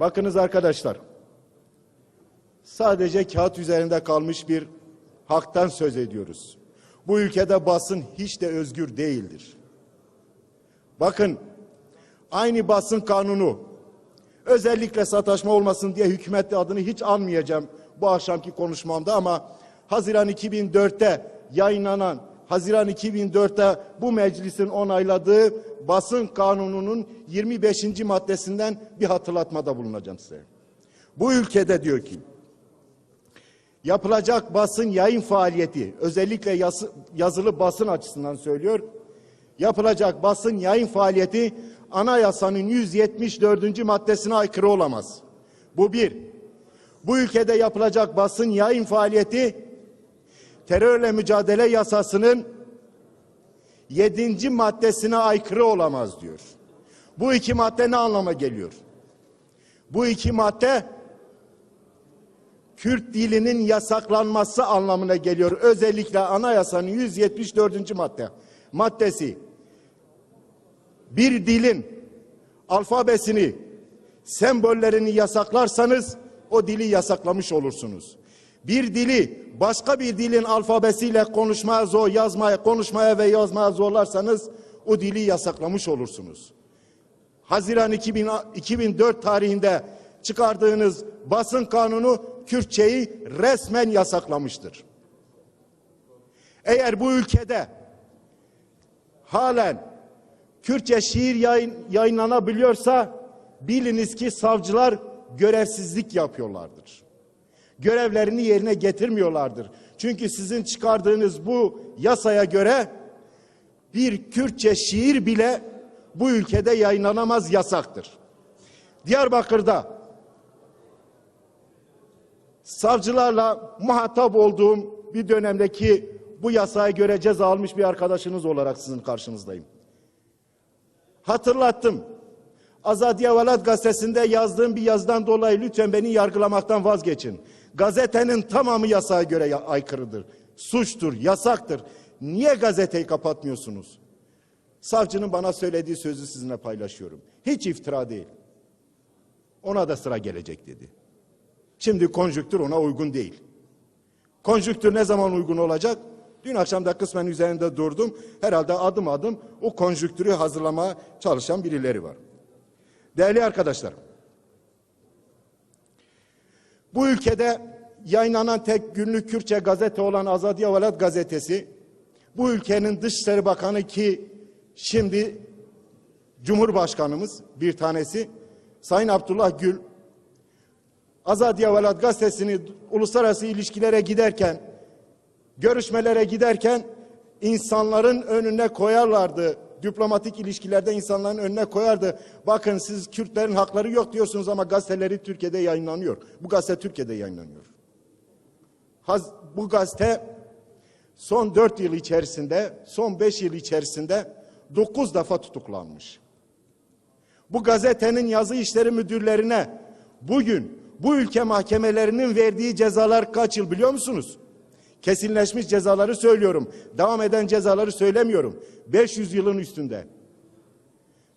Bakınız arkadaşlar. Sadece kağıt üzerinde kalmış bir haktan söz ediyoruz. Bu ülkede basın hiç de özgür değildir. Bakın aynı basın kanunu özellikle sataşma olmasın diye hükümet adını hiç anmayacağım bu akşamki konuşmamda ama Haziran 2004'te yayınlanan Haziran 2004'te bu meclisin onayladığı basın kanununun 25. maddesinden bir hatırlatmada bulunacağım size. Bu ülkede diyor ki yapılacak basın yayın faaliyeti özellikle yazı- yazılı basın açısından söylüyor. Yapılacak basın yayın faaliyeti anayasanın 174. maddesine aykırı olamaz. Bu bir. Bu ülkede yapılacak basın yayın faaliyeti terörle mücadele yasasının 7. maddesine aykırı olamaz diyor. Bu iki madde ne anlama geliyor? Bu iki madde Kürt dilinin yasaklanması anlamına geliyor. Özellikle anayasanın 174. madde maddesi bir dilin alfabesini, sembollerini yasaklarsanız o dili yasaklamış olursunuz. Bir dili başka bir dilin alfabesiyle konuşmaya zor, yazmaya, konuşmaya ve yazmaya zorlarsanız o dili yasaklamış olursunuz. Haziran 2000, 2004 tarihinde çıkardığınız basın kanunu Kürtçeyi resmen yasaklamıştır. Eğer bu ülkede halen Kürtçe şiir yayın, yayınlanabiliyorsa biliniz ki savcılar görevsizlik yapıyorlardır. Görevlerini yerine getirmiyorlardır. Çünkü sizin çıkardığınız bu yasaya göre bir Kürtçe şiir bile bu ülkede yayınlanamaz yasaktır. Diyarbakır'da savcılarla muhatap olduğum bir dönemdeki bu yasaya göre ceza almış bir arkadaşınız olarak sizin karşınızdayım. Hatırlattım. Azadiye Velat gazetesinde yazdığım bir yazdan dolayı lütfen beni yargılamaktan vazgeçin. Gazetenin tamamı yasaya göre aykırıdır. Suçtur, yasaktır. Niye gazeteyi kapatmıyorsunuz? Savcının bana söylediği sözü sizinle paylaşıyorum. Hiç iftira değil. Ona da sıra gelecek dedi. Şimdi konjüktür ona uygun değil. Konjüktür ne zaman uygun olacak? Dün akşam da kısmen üzerinde durdum. Herhalde adım adım o konjüktürü hazırlamaya çalışan birileri var. Değerli arkadaşlar, bu ülkede yayınlanan tek günlük Kürtçe gazete olan Azadiye Velat gazetesi, bu ülkenin Dışişleri Bakanı ki şimdi Cumhurbaşkanımız bir tanesi, Sayın Abdullah Gül, Azadiye Velat gazetesini uluslararası ilişkilere giderken, görüşmelere giderken insanların önüne koyarlardı. Diplomatik ilişkilerde insanların önüne koyardı. Bakın siz Kürtlerin hakları yok diyorsunuz ama gazeteleri Türkiye'de yayınlanıyor. Bu gazete Türkiye'de yayınlanıyor. Haz- bu gazete son dört yıl içerisinde, son beş yıl içerisinde dokuz defa tutuklanmış. Bu gazetenin yazı işleri müdürlerine bugün bu ülke mahkemelerinin verdiği cezalar kaç yıl biliyor musunuz? Kesinleşmiş cezaları söylüyorum. Devam eden cezaları söylemiyorum. 500 yılın üstünde.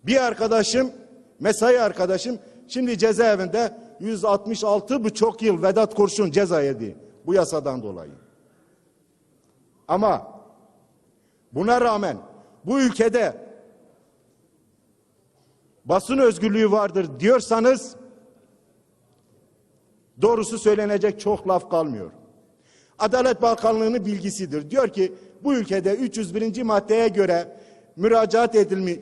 Bir arkadaşım, mesai arkadaşım şimdi cezaevinde 166 buçuk yıl Vedat Kurşun ceza yedi bu yasadan dolayı. Ama buna rağmen bu ülkede basın özgürlüğü vardır diyorsanız doğrusu söylenecek çok laf kalmıyor. Adalet Bakanlığı'nın bilgisidir. Diyor ki bu ülkede 301. maddeye göre müracaat edilmiş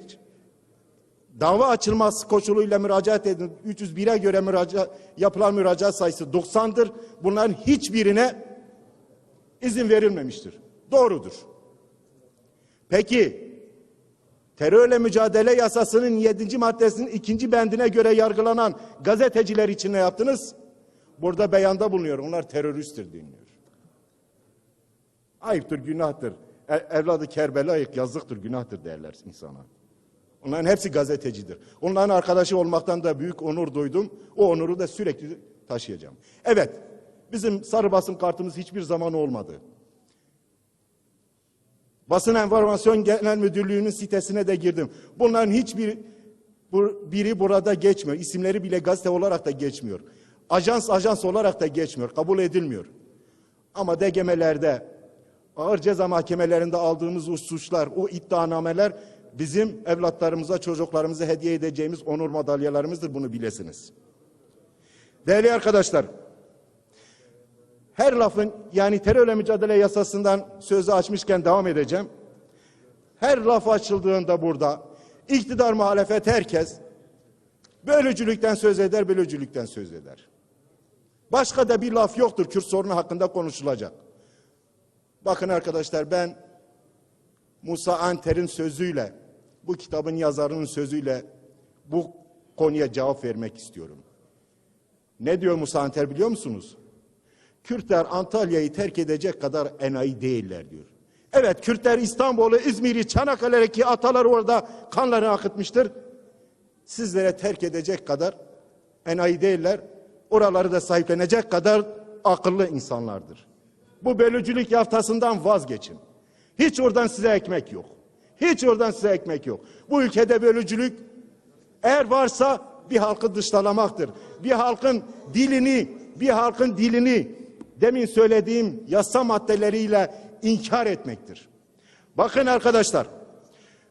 dava açılması koşuluyla müracaat edilmiş 301'e göre müracaat, yapılan müracaat sayısı 90'dır. Bunların hiçbirine izin verilmemiştir. Doğrudur. Peki terörle mücadele yasasının 7. maddesinin ikinci bendine göre yargılanan gazeteciler için ne yaptınız? Burada beyanda bulunuyor. Onlar teröristtir deniliyor. Ayıptır, günahtır. E- evladı Kerbela ayık, yazıktır, günahtır derler insana. Onların hepsi gazetecidir. Onların arkadaşı olmaktan da büyük onur duydum. O onuru da sürekli taşıyacağım. Evet, bizim sarı basın kartımız hiçbir zaman olmadı. Basın Enformasyon Genel Müdürlüğü'nün sitesine de girdim. Bunların hiçbir Bu, biri burada geçmiyor. İsimleri bile gazete olarak da geçmiyor. Ajans ajans olarak da geçmiyor. Kabul edilmiyor. Ama DGM'lerde ağır ceza mahkemelerinde aldığımız o suçlar, o iddianameler bizim evlatlarımıza, çocuklarımıza hediye edeceğimiz onur madalyalarımızdır. Bunu bilesiniz. Değerli arkadaşlar, her lafın yani terörle mücadele yasasından sözü açmışken devam edeceğim. Her laf açıldığında burada iktidar muhalefet herkes bölücülükten söz eder, bölücülükten söz eder. Başka da bir laf yoktur Kürt sorunu hakkında konuşulacak. Bakın arkadaşlar ben Musa Anter'in sözüyle, bu kitabın yazarının sözüyle bu konuya cevap vermek istiyorum. Ne diyor Musa Anter biliyor musunuz? Kürtler Antalya'yı terk edecek kadar enayi değiller diyor. Evet Kürtler İstanbul'u, İzmir'i, Çanakkale'deki atalar orada kanlarını akıtmıştır. Sizlere terk edecek kadar enayi değiller. Oraları da sahiplenecek kadar akıllı insanlardır. Bu bölücülük yaftasından vazgeçin. Hiç oradan size ekmek yok. Hiç oradan size ekmek yok. Bu ülkede bölücülük eğer varsa bir halkı dışlamaktır. Bir halkın dilini, bir halkın dilini demin söylediğim yasa maddeleriyle inkar etmektir. Bakın arkadaşlar,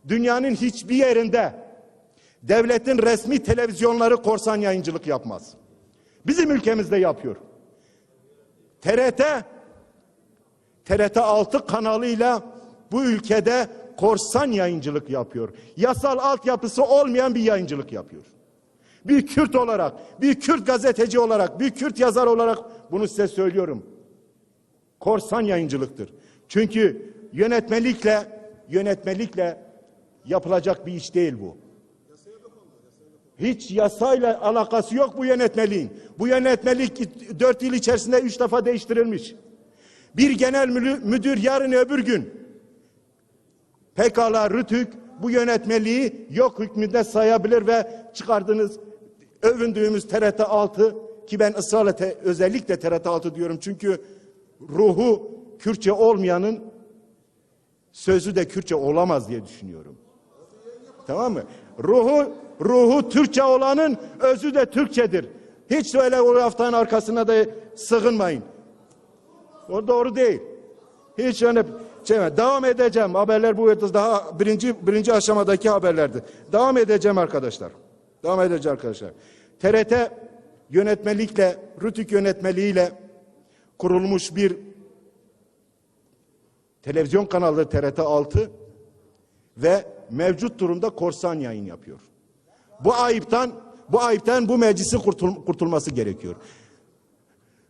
dünyanın hiçbir yerinde devletin resmi televizyonları korsan yayıncılık yapmaz. Bizim ülkemizde yapıyor. TRT TRT 6 kanalıyla bu ülkede korsan yayıncılık yapıyor. Yasal altyapısı olmayan bir yayıncılık yapıyor. Bir Kürt olarak, bir Kürt gazeteci olarak, bir Kürt yazar olarak bunu size söylüyorum. Korsan yayıncılıktır. Çünkü yönetmelikle yönetmelikle yapılacak bir iş değil bu. Hiç yasayla alakası yok bu yönetmeliğin. Bu yönetmelik dört yıl içerisinde üç defa değiştirilmiş. Bir genel müdür, yarın öbür gün pekala Rütük bu yönetmeliği yok hükmünde sayabilir ve çıkardığınız övündüğümüz TRT 6 ki ben ısrarla te, özellikle TRT 6 diyorum çünkü ruhu Kürtçe olmayanın sözü de Kürtçe olamaz diye düşünüyorum. Tamam mı? Ruhu ruhu Türkçe olanın özü de Türkçedir. Hiç öyle o laftan arkasına da sığınmayın. O doğru değil. Hiç öyle şey devam edeceğim. Haberler bu daha birinci birinci aşamadaki haberlerdi. Devam edeceğim arkadaşlar. Devam edeceğim arkadaşlar. TRT yönetmelikle, Rütük yönetmeliğiyle kurulmuş bir televizyon kanalı TRT 6 ve mevcut durumda korsan yayın yapıyor. Bu ayıptan bu ayıptan bu meclisi kurtul, kurtulması gerekiyor.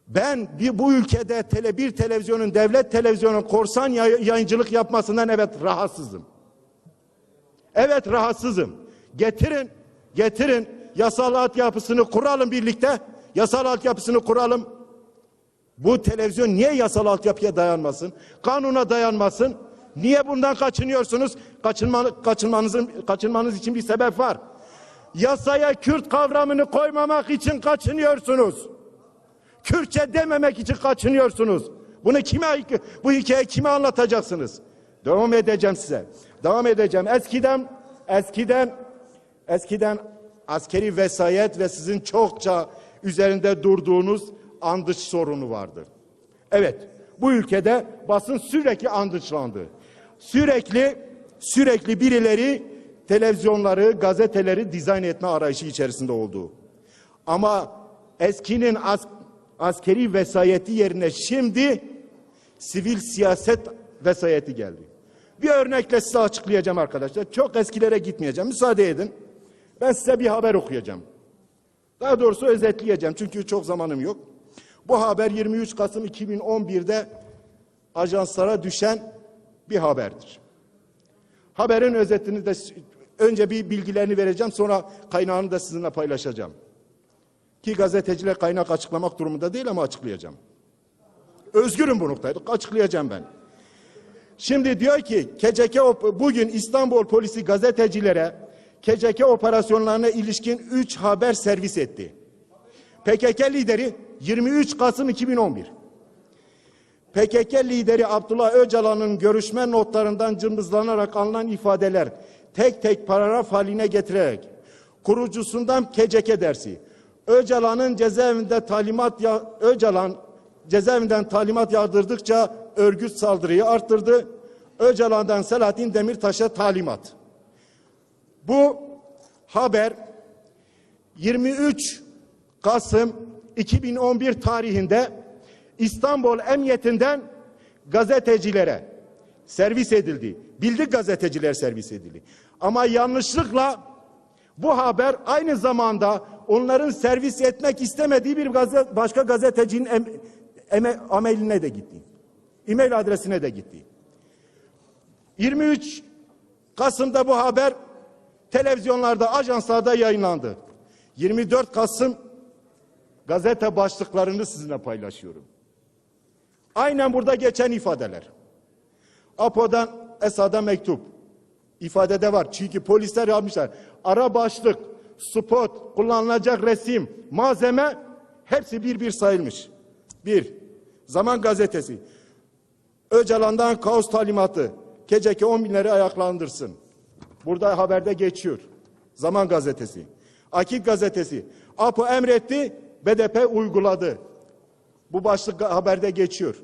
Ben bir, bu ülkede tele, bir televizyonun devlet televizyonun korsan yay, yayıncılık yapmasından evet rahatsızım. Evet rahatsızım. Getirin, getirin yasal altyapısını kuralım birlikte. Yasal altyapısını kuralım. Bu televizyon niye yasal altyapıya dayanmasın? Kanuna dayanmasın? Niye bundan kaçınıyorsunuz? Kaçınma, kaçınmanızın, kaçınmanız için bir sebep var. Yasaya Kürt kavramını koymamak için kaçınıyorsunuz. Kürtçe dememek için kaçınıyorsunuz. Bunu kime bu hikayeyi kime anlatacaksınız? Devam edeceğim size. Devam edeceğim. Eskiden eskiden eskiden askeri vesayet ve sizin çokça üzerinde durduğunuz andış sorunu vardı. Evet, bu ülkede basın sürekli andışlandı. Sürekli sürekli birileri televizyonları, gazeteleri dizayn etme arayışı içerisinde oldu. Ama eskinin as askeri vesayeti yerine şimdi sivil siyaset vesayeti geldi. Bir örnekle size açıklayacağım arkadaşlar. Çok eskilere gitmeyeceğim. Müsaade edin. Ben size bir haber okuyacağım. Daha doğrusu özetleyeceğim çünkü çok zamanım yok. Bu haber 23 Kasım 2011'de ajanslara düşen bir haberdir. Haberin özetini de önce bir bilgilerini vereceğim sonra kaynağını da sizinle paylaşacağım. Ki gazeteciler kaynak açıklamak durumunda değil ama açıklayacağım. Özgürüm bu noktayı açıklayacağım ben. Şimdi diyor ki KCK bugün İstanbul polisi gazetecilere KCK operasyonlarına ilişkin 3 haber servis etti. PKK lideri 23 Kasım 2011. PKK lideri Abdullah Öcalan'ın görüşme notlarından cımbızlanarak alınan ifadeler tek tek paragraf haline getirerek kurucusundan KCK dersi. Öcalan'ın cezaevinde talimat ya Öcalan cezaevinden talimat yağdırdıkça örgüt saldırıyı arttırdı. Öcalan'dan Selahattin Demirtaş'a talimat. Bu haber 23 Kasım 2011 tarihinde İstanbul Emniyetinden gazetecilere servis edildi. Bildik gazeteciler servis edildi. Ama yanlışlıkla bu haber aynı zamanda onların servis etmek istemediği bir gazet, başka gazetecinin em, eme, ameline de gitti. E-mail adresine de gitti. 23 Kasım'da bu haber televizyonlarda, ajanslarda yayınlandı. 24 Kasım gazete başlıklarını sizinle paylaşıyorum. Aynen burada geçen ifadeler. APO'dan Esad'a mektup. İfadede var. Çünkü polisler yapmışlar. Ara başlık, spot, kullanılacak resim, malzeme hepsi bir bir sayılmış. Bir, Zaman Gazetesi. Öcalan'dan kaos talimatı. Keceke 10 binleri ayaklandırsın. Burada haberde geçiyor. Zaman Gazetesi. Akit Gazetesi. APO emretti, BDP uyguladı. Bu başlık haberde geçiyor.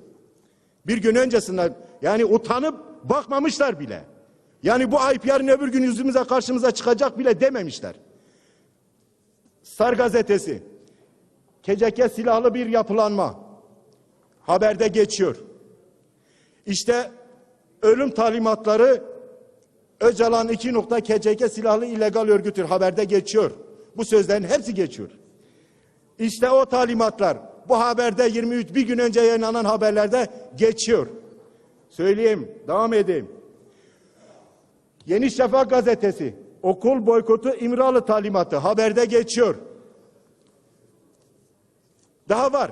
Bir gün öncesinden yani utanıp bakmamışlar bile. Yani bu ayıp yarın öbür gün yüzümüze karşımıza çıkacak bile dememişler. Star gazetesi. Keceke silahlı bir yapılanma. Haberde geçiyor. İşte ölüm talimatları Öcalan 2 nokta KCK silahlı illegal örgütür. Haberde geçiyor. Bu sözlerin hepsi geçiyor. İşte o talimatlar bu haberde 23 bir gün önce yayınlanan haberlerde geçiyor. Söyleyeyim, devam edeyim. Yeni Şafak gazetesi okul boykotu İmralı talimatı haberde geçiyor. Daha var.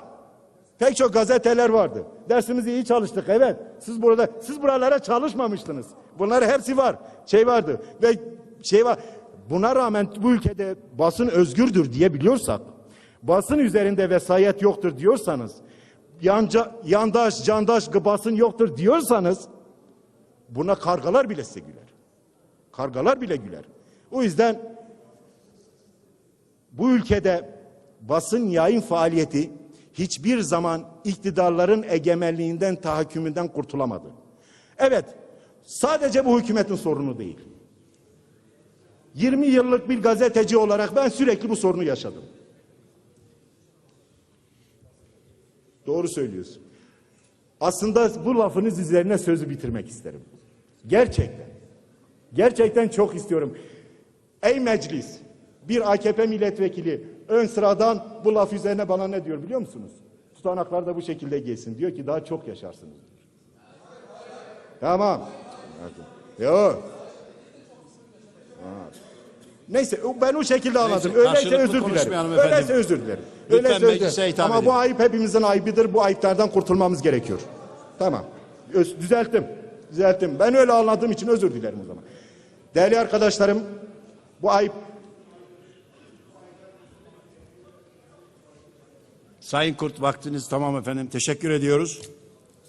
Pek çok gazeteler vardı. Dersimizi iyi çalıştık evet. Siz burada siz buralara çalışmamıştınız. Bunlar hepsi var. Şey vardı ve şey var. Buna rağmen bu ülkede basın özgürdür diye biliyorsak, basın üzerinde vesayet yoktur diyorsanız, yanca, yandaş, candaş basın yoktur diyorsanız, buna kargalar bile size güler. Kargalar bile güler. O yüzden bu ülkede basın yayın faaliyeti hiçbir zaman iktidarların egemenliğinden, tahakkümünden kurtulamadı. Evet, sadece bu hükümetin sorunu değil. 20 yıllık bir gazeteci olarak ben sürekli bu sorunu yaşadım. Doğru söylüyorsun. Aslında bu lafınız üzerine sözü bitirmek isterim. Gerçekten. Gerçekten çok istiyorum. Ey meclis, bir AKP milletvekili ön sıradan bu laf üzerine bana ne diyor biliyor musunuz? Tutanaklar da bu şekilde gelsin. Diyor ki daha çok yaşarsınız. Diyor. Tamam. Yok. Neyse ben o şekilde anladım. Öyleyse karşılıklı özür dilerim. Öyleyse özür dilerim. Lütfen Öyleyse özür dilerim. Ama edin. bu ayıp hepimizin ayıbıdır. Bu ayıplardan kurtulmamız gerekiyor. Tamam. Öz, düzelttim. Düzelttim. Ben öyle anladığım için özür dilerim o zaman. Değerli arkadaşlarım bu ayıp Sayın Kurt vaktiniz tamam efendim. Teşekkür ediyoruz.